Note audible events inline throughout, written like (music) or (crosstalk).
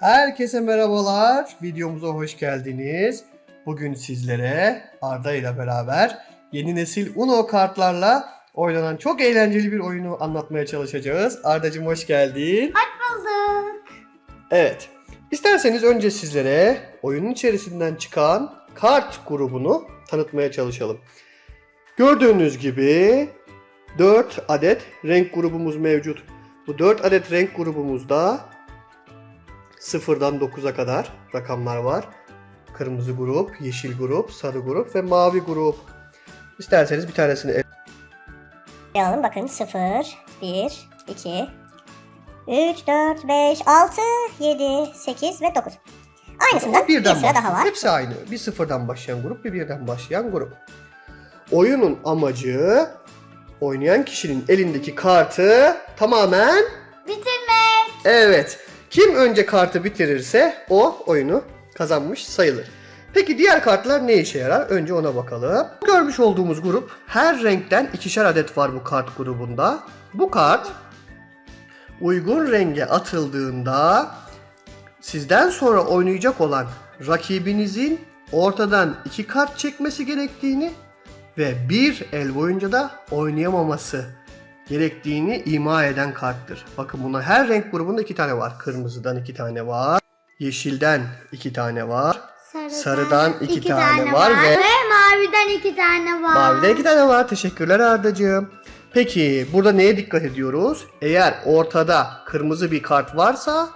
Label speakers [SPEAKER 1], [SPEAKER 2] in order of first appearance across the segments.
[SPEAKER 1] Herkese merhabalar. Videomuza hoş geldiniz. Bugün sizlere Arda ile beraber yeni nesil Uno kartlarla oynanan çok eğlenceli bir oyunu anlatmaya çalışacağız. Ardacığım hoş geldin. Hoş bulduk.
[SPEAKER 2] Evet. İsterseniz önce sizlere oyunun içerisinden çıkan kart grubunu tanıtmaya çalışalım. Gördüğünüz gibi 4 adet renk grubumuz mevcut. Bu 4 adet renk grubumuzda 0'dan 9'a kadar rakamlar var. Kırmızı grup, yeşil grup, sarı grup ve mavi grup. İsterseniz bir tanesini ele
[SPEAKER 1] alalım. Bakın 0, 1, 2, 3, 4, 5, 6, 7, 8 ve 9. Aynısından bir sıra daha var.
[SPEAKER 2] Hepsi aynı. Bir sıfırdan başlayan grup, bir birden başlayan grup. Oyunun amacı Oynayan kişinin elindeki kartı tamamen
[SPEAKER 1] bitirmek.
[SPEAKER 2] Evet. Kim önce kartı bitirirse o oyunu kazanmış sayılır. Peki diğer kartlar ne işe yarar? Önce ona bakalım. Görmüş olduğumuz grup her renkten ikişer adet var bu kart grubunda. Bu kart uygun renge atıldığında sizden sonra oynayacak olan rakibinizin ortadan iki kart çekmesi gerektiğini ve bir el boyunca da oynayamaması gerektiğini ima eden karttır. Bakın buna her renk grubunda iki tane var. Kırmızıdan iki tane var. Yeşilden iki tane var. Sarıdan, sarıdan iki, iki tane, tane var, var ve, ve
[SPEAKER 1] maviden iki tane var.
[SPEAKER 2] Maviden iki tane var. Teşekkürler Ardacığım. Peki burada neye dikkat ediyoruz? Eğer ortada kırmızı bir kart varsa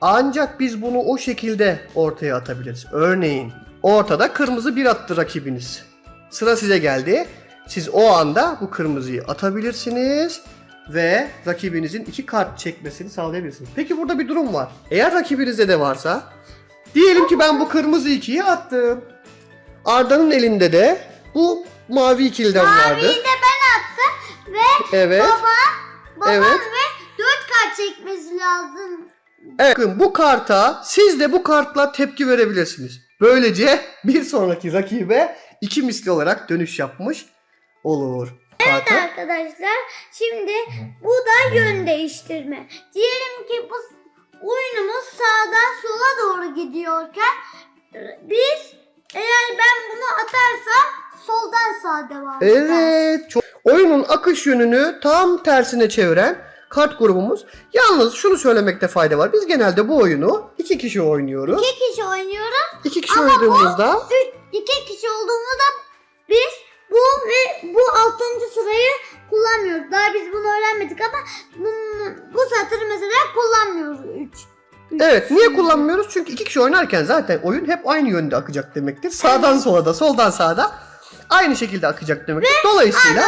[SPEAKER 2] ancak biz bunu o şekilde ortaya atabiliriz. Örneğin ortada kırmızı bir attı rakibiniz. Sıra size geldi. Siz o anda bu kırmızıyı atabilirsiniz ve rakibinizin iki kart çekmesini sağlayabilirsiniz. Peki burada bir durum var. Eğer rakibinizde de varsa diyelim ki ben bu kırmızı ikiyi attım. Arda'nın elinde de bu mavi ikiliden
[SPEAKER 1] vardı. Maviyi de ben attım ve evet. baba, babam evet. ve dört kart çekmesi lazım.
[SPEAKER 2] Evet bu karta siz de bu kartla tepki verebilirsiniz. Böylece bir sonraki rakibe iki misli olarak dönüş yapmış olur.
[SPEAKER 1] Evet Fatih. arkadaşlar şimdi bu da yön değiştirme. Diyelim ki bu oyunumuz sağdan sola doğru gidiyorken biz eğer ben bunu atarsam soldan sağa devam eder.
[SPEAKER 2] Evet. Çok... Oyunun akış yönünü tam tersine çeviren kart grubumuz. Yalnız şunu söylemekte fayda var. Biz genelde bu oyunu iki kişi oynuyoruz.
[SPEAKER 1] İki kişi oynuyoruz. İki kişi Ama oynadığımızda bu üç iki kişi da biz bu ve bu altıncı sırayı kullanmıyoruz. Daha biz bunu öğrenmedik ama bu, bu satırı mesela kullanmıyoruz. Üç.
[SPEAKER 2] evet niye kullanmıyoruz? Çünkü iki kişi oynarken zaten oyun hep aynı yönde akacak demektir. Sağdan evet. sola da soldan sağda aynı şekilde akacak demektir. Ve Dolayısıyla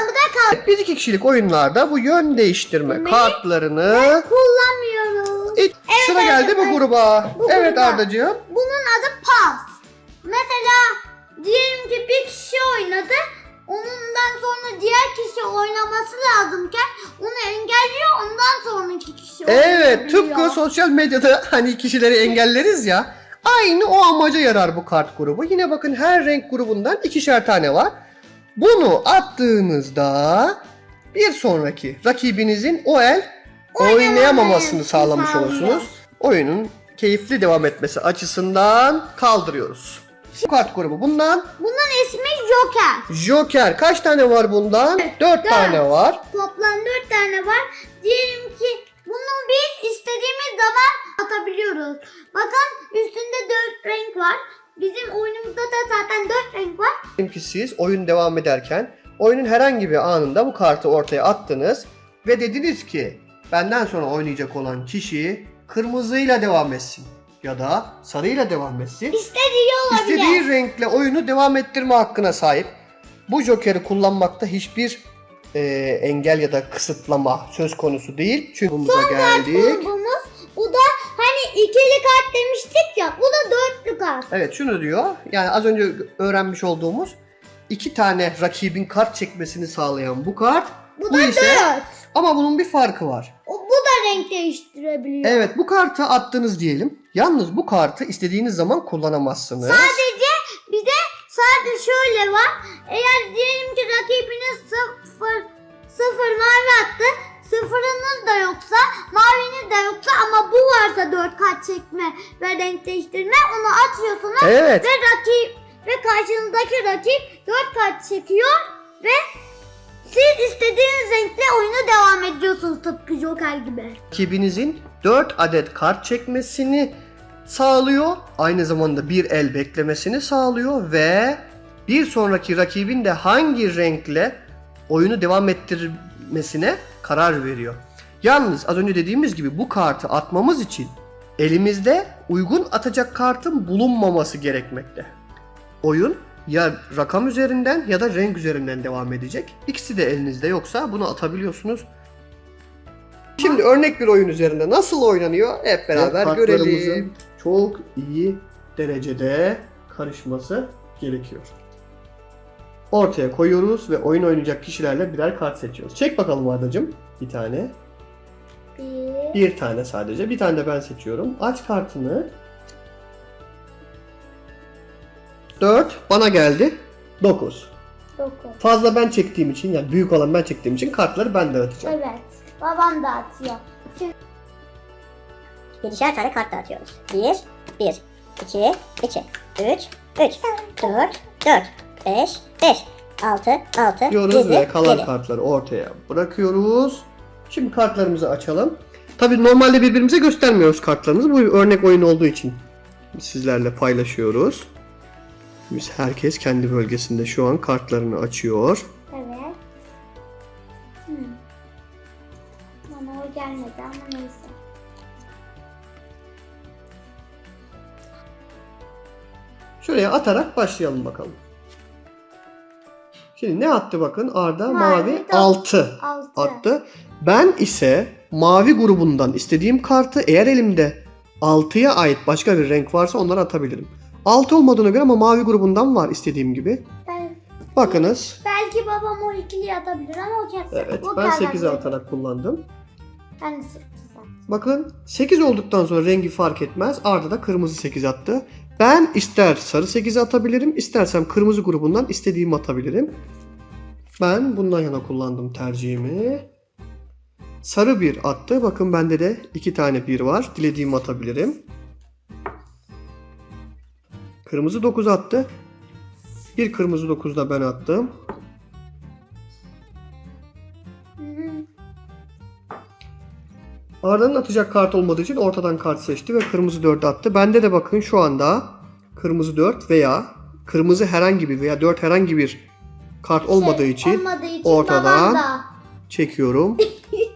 [SPEAKER 2] biz iki kişilik oyunlarda bu yön değiştirme Neyi? kartlarını
[SPEAKER 1] kullanmıyoruz. E,
[SPEAKER 2] evet, sıra geldi bu gruba. Bu evet Ardacığım.
[SPEAKER 1] Bunun adı pass. Mesela
[SPEAKER 2] sosyal medyada (laughs) hani kişileri engelleriz ya. Aynı o amaca yarar bu kart grubu. Yine bakın her renk grubundan ikişer tane var. Bunu attığınızda bir sonraki rakibinizin o el oynayamamasını sağlamış olursunuz. Oyunun keyifli devam etmesi açısından kaldırıyoruz. Bu kart grubu bundan.
[SPEAKER 1] Bunun ismi Joker.
[SPEAKER 2] Joker. Kaç tane var bundan? Dört, dört. tane var.
[SPEAKER 1] Toplam dört tane var. Diyelim ki bunu biz istediğimiz zaman atabiliyoruz. Bakın üstünde dört renk var. Bizim oyunumuzda da zaten dört renk var.
[SPEAKER 2] Çünkü siz oyun devam ederken oyunun herhangi bir anında bu kartı ortaya attınız ve dediniz ki benden sonra oynayacak olan kişi kırmızıyla devam etsin ya da sarıyla devam etsin. İstediği olabilir. İstediği renkle oyunu devam ettirme hakkına sahip. Bu jokeri kullanmakta hiçbir e, engel ya da kısıtlama söz konusu değil.
[SPEAKER 1] Çünkü bumuza geldik. grubumuz bu da hani ikili kart demiştik ya bu da dörtlü kart.
[SPEAKER 2] Evet şunu diyor. Yani az önce öğrenmiş olduğumuz iki tane rakibin kart çekmesini sağlayan bu kart.
[SPEAKER 1] Bu, da dört.
[SPEAKER 2] Ama bunun bir farkı var.
[SPEAKER 1] O, bu da renk değiştirebiliyor.
[SPEAKER 2] Evet bu kartı attınız diyelim. Yalnız bu kartı istediğiniz zaman kullanamazsınız.
[SPEAKER 1] Sadece bir de sadece şöyle var. Eğer diyelim ki rakibiniz sıf- sıfır, sıfır mavi attı. Sıfırınız da yoksa, maviniz de yoksa ama bu varsa dört kat çekme ve renk değiştirme onu atıyorsunuz. Evet. Ve rakip ve karşınızdaki rakip dört kart çekiyor ve siz istediğiniz renkle oyunu devam ediyorsunuz tıpkı Joker gibi.
[SPEAKER 2] Rakibinizin 4 adet kart çekmesini sağlıyor. Aynı zamanda bir el beklemesini sağlıyor ve bir sonraki rakibin de hangi renkle oyunu devam ettirmesine karar veriyor. Yalnız az önce dediğimiz gibi bu kartı atmamız için elimizde uygun atacak kartın bulunmaması gerekmekte. Oyun ya rakam üzerinden ya da renk üzerinden devam edecek. İkisi de elinizde yoksa bunu atabiliyorsunuz. Şimdi örnek bir oyun üzerinde nasıl oynanıyor hep beraber evet, görelim. Çok iyi derecede karışması gerekiyor ortaya koyuyoruz ve oyun oynayacak kişilerle birer kart seçiyoruz. Çek bakalım Arda'cığım bir tane. Bir. Bir tane sadece. Bir tane de ben seçiyorum. Aç kartını. Dört bana geldi. Dokuz. Dokuz. Fazla ben çektiğim için yani büyük olan ben çektiğim için kartları ben dağıtacağım.
[SPEAKER 1] Evet. Babam da atıyor. Çünkü... Yedişer tane kart dağıtıyoruz. Bir, bir, 2, 2, üç, üç, dört, dört. 5, 5, 6, 6, Diyoruz 7,
[SPEAKER 2] ve kalan 7. kartları ortaya bırakıyoruz. Şimdi kartlarımızı açalım. Tabii normalde birbirimize göstermiyoruz kartlarımızı. Bu örnek oyun olduğu için sizlerle paylaşıyoruz. Biz herkes kendi bölgesinde şu an kartlarını açıyor.
[SPEAKER 1] Evet. Hmm. o gelmedi ama neyse.
[SPEAKER 2] Şuraya atarak başlayalım bakalım. Şimdi ne attı bakın Arda? Mavi, mavi 6 attı. Ben ise mavi grubundan istediğim kartı eğer elimde 6'ya ait başka bir renk varsa onları atabilirim. 6 olmadığına göre ama mavi grubundan var istediğim gibi. Ben, Bakınız.
[SPEAKER 1] Belki babam o ikiliyi atabilir ama o kesin.
[SPEAKER 2] Evet o ben 8'e atarak kullandım. Ben de 8 Bakın 8 olduktan sonra rengi fark etmez. Arda da kırmızı 8 attı. Ben ister sarı 8'i atabilirim, istersem kırmızı grubundan istediğimi atabilirim. Ben bundan yana kullandım tercihimi. Sarı bir attı. Bakın bende de iki tane bir var. Dilediğimi atabilirim. Kırmızı 9 attı. Bir kırmızı 9 da ben attım. Arda'nın atacak kart olmadığı için ortadan kart seçti ve kırmızı 4 attı. Bende de bakın şu anda kırmızı 4 veya kırmızı herhangi bir veya 4 herhangi bir kart olmadığı için, şey, olmadığı için ortadan çekiyorum.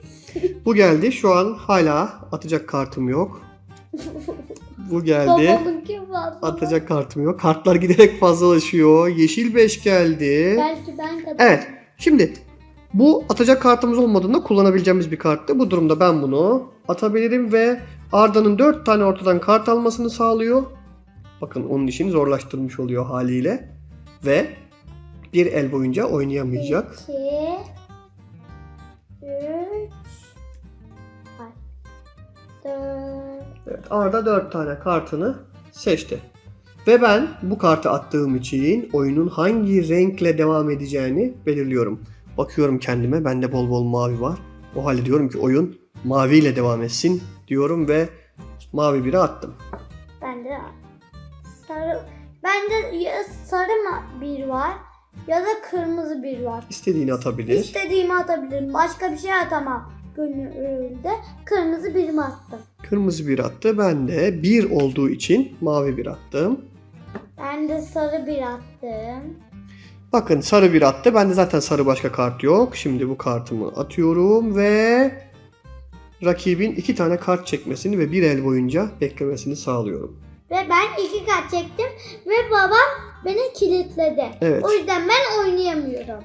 [SPEAKER 2] (laughs) Bu geldi. Şu an hala atacak kartım yok. Bu geldi. Atacak kartım yok. Kartlar giderek fazlalaşıyor. Yeşil 5 geldi.
[SPEAKER 1] Belki ben kazanırım.
[SPEAKER 2] Evet. Şimdi bu atacak kartımız olmadığında kullanabileceğimiz bir karttı. Bu durumda ben bunu atabilirim ve Arda'nın 4 tane ortadan kart almasını sağlıyor. Bakın onun işini zorlaştırmış oluyor haliyle. Ve bir el boyunca oynayamayacak.
[SPEAKER 1] 2 3 4
[SPEAKER 2] Evet Arda 4 tane kartını seçti. Ve ben bu kartı attığım için oyunun hangi renkle devam edeceğini belirliyorum. Bakıyorum kendime bende bol bol mavi var. O halde diyorum ki oyun maviyle devam etsin diyorum ve mavi biri attım.
[SPEAKER 1] Ben de sarı ben de ya sarı bir var ya da kırmızı bir var.
[SPEAKER 2] İstediğini atabilir.
[SPEAKER 1] İstediğimi atabilirim. Başka bir şey atamam. Gönülde kırmızı bir attım.
[SPEAKER 2] Kırmızı bir attı. Ben de bir olduğu için mavi bir attım.
[SPEAKER 1] Ben de sarı bir attım.
[SPEAKER 2] Bakın sarı bir attı. Bende zaten sarı başka kart yok. Şimdi bu kartımı atıyorum ve rakibin iki tane kart çekmesini ve bir el boyunca beklemesini sağlıyorum.
[SPEAKER 1] Ve ben iki kart çektim ve babam beni kilitledi. Evet. O yüzden ben oynayamıyorum.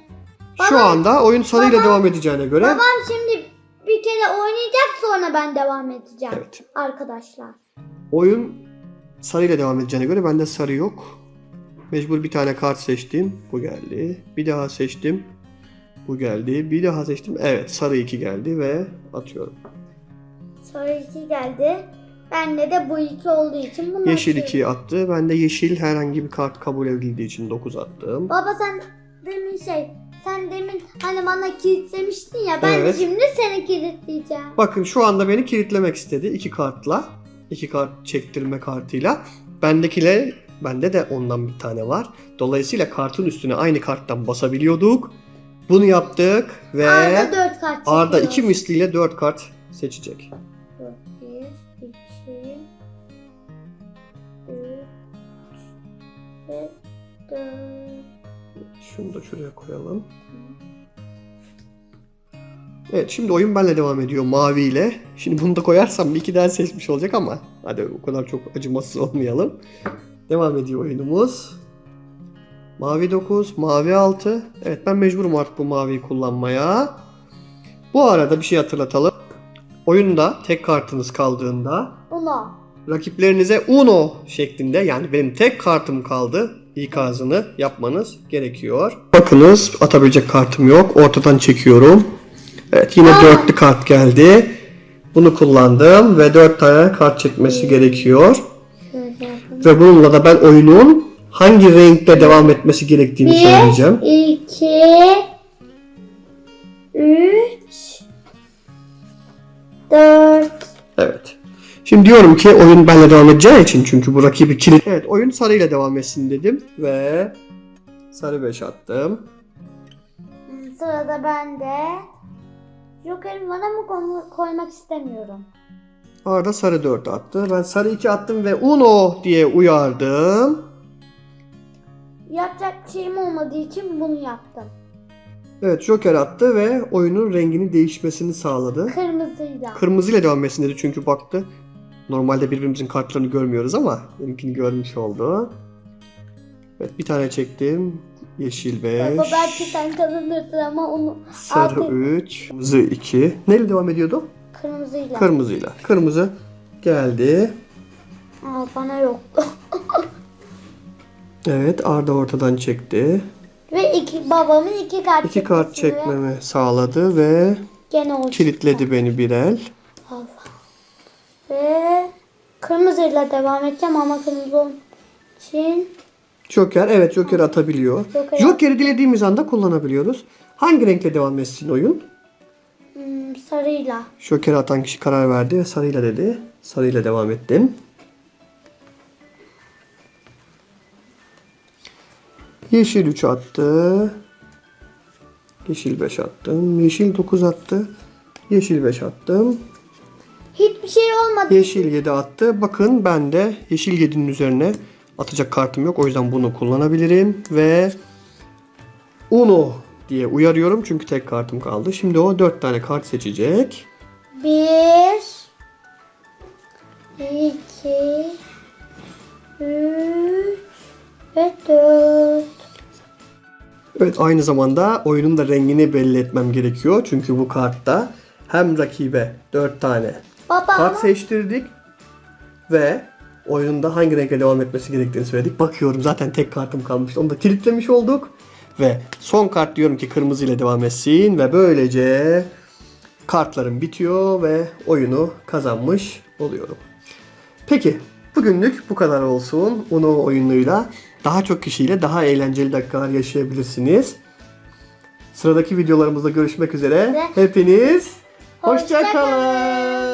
[SPEAKER 2] Babam, Şu anda oyun sarıyla devam edeceğine göre.
[SPEAKER 1] Babam şimdi bir kere oynayacak sonra ben devam edeceğim. Evet. Arkadaşlar.
[SPEAKER 2] Oyun sarıyla devam edeceğine göre bende sarı yok. Mecbur bir tane kart seçtim. Bu geldi. Bir daha seçtim. Bu geldi. Bir daha seçtim. Evet sarı 2 geldi ve atıyorum.
[SPEAKER 1] Sarı 2 geldi. Bende de bu 2 olduğu için bunu
[SPEAKER 2] Yeşil 2 attı. Ben de yeşil herhangi bir kart kabul edildiği için 9 attım.
[SPEAKER 1] Baba sen demin şey sen demin hani bana kilitlemiştin ya ben evet. de şimdi seni kilitleyeceğim.
[SPEAKER 2] Bakın şu anda beni kilitlemek istedi iki kartla. iki kart çektirme kartıyla. Bendekiyle Bende de ondan bir tane var. Dolayısıyla kartın üstüne aynı karttan basabiliyorduk. Bunu yaptık ve
[SPEAKER 1] Arda 4 kart çekiyor.
[SPEAKER 2] Arda 2 misliyle 4 kart seçecek.
[SPEAKER 1] 1, 2, 3, 4.
[SPEAKER 2] Şunu da şuraya koyalım. Evet şimdi oyun benle devam ediyor maviyle. Şimdi bunu da koyarsam bir iki daha seçmiş olacak ama hadi o kadar çok acımasız olmayalım. Devam ediyor oyunumuz. Mavi 9, mavi 6. Evet ben mecburum artık bu maviyi kullanmaya. Bu arada bir şey hatırlatalım. Oyunda tek kartınız kaldığında Uno. rakiplerinize Uno şeklinde yani benim tek kartım kaldı ikazını yapmanız gerekiyor. Bakınız atabilecek kartım yok. Ortadan çekiyorum. Evet yine Aa. dörtlü kart geldi. Bunu kullandım ve dört tane kart çekmesi gerekiyor. Ve bununla da ben oyunun hangi renkte devam etmesi gerektiğini Bir, söyleyeceğim.
[SPEAKER 1] 2 3 4
[SPEAKER 2] Evet. Şimdi diyorum ki oyun benle devam edeceği için çünkü bu rakibi kilit. Evet oyun sarıyla devam etsin dedim ve sarı 5 attım.
[SPEAKER 1] Sırada ben de Joker'ı bana mı koymak istemiyorum?
[SPEAKER 2] Arda sarı 4 attı. Ben sarı 2 attım ve uno diye uyardım.
[SPEAKER 1] Yapacak şeyim olmadığı için bunu yaptım.
[SPEAKER 2] Evet Joker attı ve oyunun rengini değişmesini sağladı.
[SPEAKER 1] Kırmızıyla.
[SPEAKER 2] Kırmızıyla devam etsin dedi çünkü baktı. Normalde birbirimizin kartlarını görmüyoruz ama benimkini görmüş oldu. Evet bir tane çektim. Yeşil 5. Baba
[SPEAKER 1] belki sen kazanırsın ama onu...
[SPEAKER 2] Sarı 3. Kırmızı 2. Neyle devam ediyordu? Kırmızıyla. Kırmızıyla. Kırmızı geldi.
[SPEAKER 1] Aa, bana yoktu. (laughs)
[SPEAKER 2] evet Arda ortadan çekti.
[SPEAKER 1] Ve iki babamın iki kart İki kart
[SPEAKER 2] çekmemi ve... sağladı ve Gene o kilitledi beni bir el. Allah.
[SPEAKER 1] Ve kırmızıyla devam edeceğim ama kırmızı için
[SPEAKER 2] Joker evet Joker atabiliyor. Joker. Joker'i dilediğimiz anda kullanabiliyoruz. Hangi renkle devam etsin oyun?
[SPEAKER 1] sarıyla.
[SPEAKER 2] Şoker atan kişi karar verdi ve sarıyla dedi. Sarıyla devam ettim. Yeşil 3 attı. Yeşil 5 attım. Yeşil 9 attı. Yeşil 5 attım.
[SPEAKER 1] Hiçbir şey olmadı.
[SPEAKER 2] Yeşil 7 attı. Bakın ben de yeşil 7'nin üzerine atacak kartım yok. O yüzden bunu kullanabilirim. Ve Uno diye uyarıyorum çünkü tek kartım kaldı. Şimdi o dört tane kart seçecek.
[SPEAKER 1] Bir, iki, üç ve dört.
[SPEAKER 2] Evet aynı zamanda oyunun da rengini belli etmem gerekiyor. Çünkü bu kartta hem rakibe dört tane Baba, kart seçtirdik ve oyunun da hangi renge devam etmesi gerektiğini söyledik. Bakıyorum zaten tek kartım kalmıştı. Onu da kilitlemiş olduk. Ve son kart diyorum ki kırmızı ile devam etsin ve böylece kartlarım bitiyor ve oyunu kazanmış oluyorum. Peki bugünlük bu kadar olsun. Uno oyunuyla daha çok kişiyle daha eğlenceli dakikalar yaşayabilirsiniz. Sıradaki videolarımızda görüşmek üzere. Hepiniz hoşça kalın.